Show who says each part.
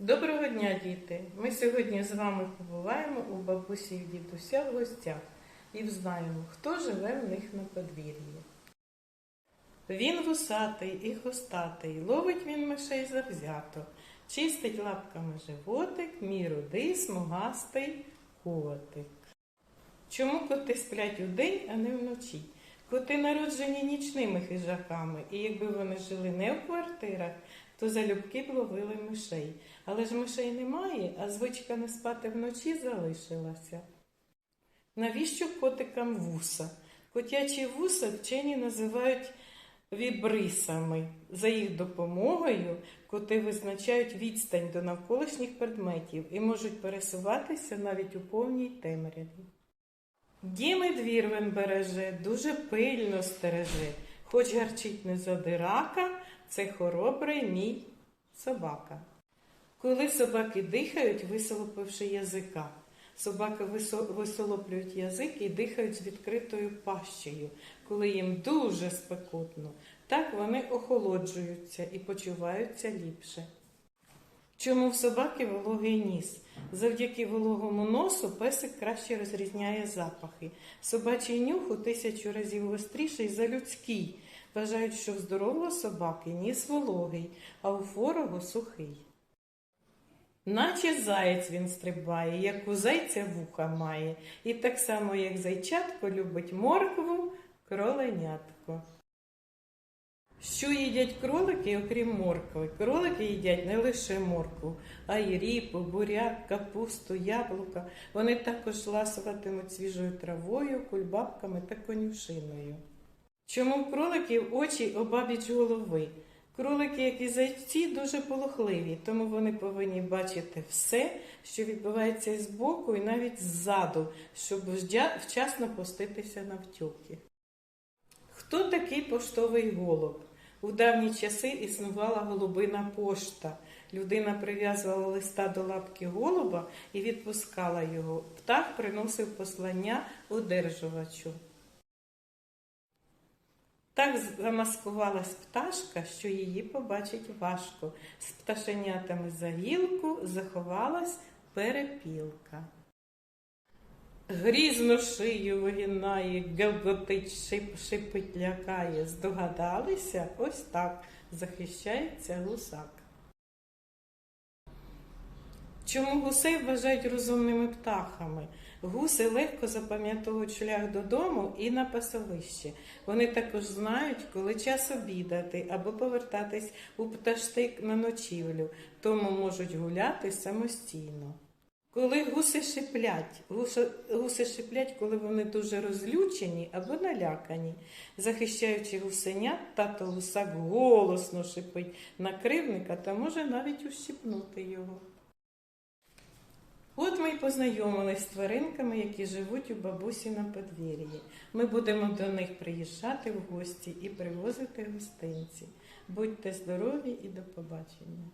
Speaker 1: Доброго дня, діти! Ми сьогодні з вами побуваємо у бабусі і дідуся в гостях і взнаємо, хто живе в них на подвір'ї. Він вусатий і хвостатий, ловить він мишей завзято, чистить лапками животик, мій рудий, смугастий котик. Чому коти сплять удень, а не вночі? Коти народжені нічними хижаками, і якби вони жили не в квартирах, то залюбки б ловили мишей. Але ж мишей немає, а звичка не спати вночі залишилася. Навіщо котикам вуса? Котячі вуса вчені називають вібрисами. За їх допомогою коти визначають відстань до навколишніх предметів і можуть пересуватися навіть у повній темряві. Дім і двір він береже, дуже пильно стереже, хоч гарчить не задирака, це хоробрий мій собака. Коли собаки дихають, висолопивши язика, собаки висолоплюють язик і дихають з відкритою пащею, коли їм дуже спекотно. Так вони охолоджуються і почуваються ліпше. Чому в собаки вологий ніс? Завдяки вологому носу песик краще розрізняє запахи. Собачий нюх у тисячу разів гостріший за людський. Вважають, що в здорового собаки ніс вологий, а у хворого сухий. Наче заєць він стрибає, як у зайця вуха має, і так само, як зайчатко любить моркву, кроленятко. Що їдять кролики, окрім моркви? Кролики їдять не лише моркву, а й ріпу, буряк, капусту, яблука. Вони також ласуватимуть свіжою травою, кульбабками та конюшиною. Чому в кроликів очі обабіч голови? Кролики, як і зайці, дуже полохливі, тому вони повинні бачити все, що відбувається збоку і навіть ззаду, щоб вчасно пуститися на втюки. Хто такий поштовий голуб? У давні часи існувала голубина пошта. Людина прив'язувала листа до лапки голуба і відпускала його. Птах приносив послання одержувачу. Так замаскувалась пташка, що її побачить важко. З пташенятами за гілку заховалась перепілка. Грізно шию вигинає, гелготить, шип, шипить, лякає. Здогадалися? Ось так захищається гусак. Чому гусей вважають розумними птахами? Гуси легко запам'ятовують шлях додому і на пасовище. Вони також знають, коли час обідати або повертатись у пташтик на ночівлю, тому можуть гуляти самостійно. Коли гуси шиплять, гуси, шиплять, коли вони дуже розлючені або налякані. Захищаючи гусенят, тато гусак голосно шипить на кривника та може навіть ущипнути його. От ми й познайомились з тваринками, які живуть у бабусі на подвір'ї. Ми будемо до них приїжджати в гості і привозити гостинці. Будьте здорові і до побачення!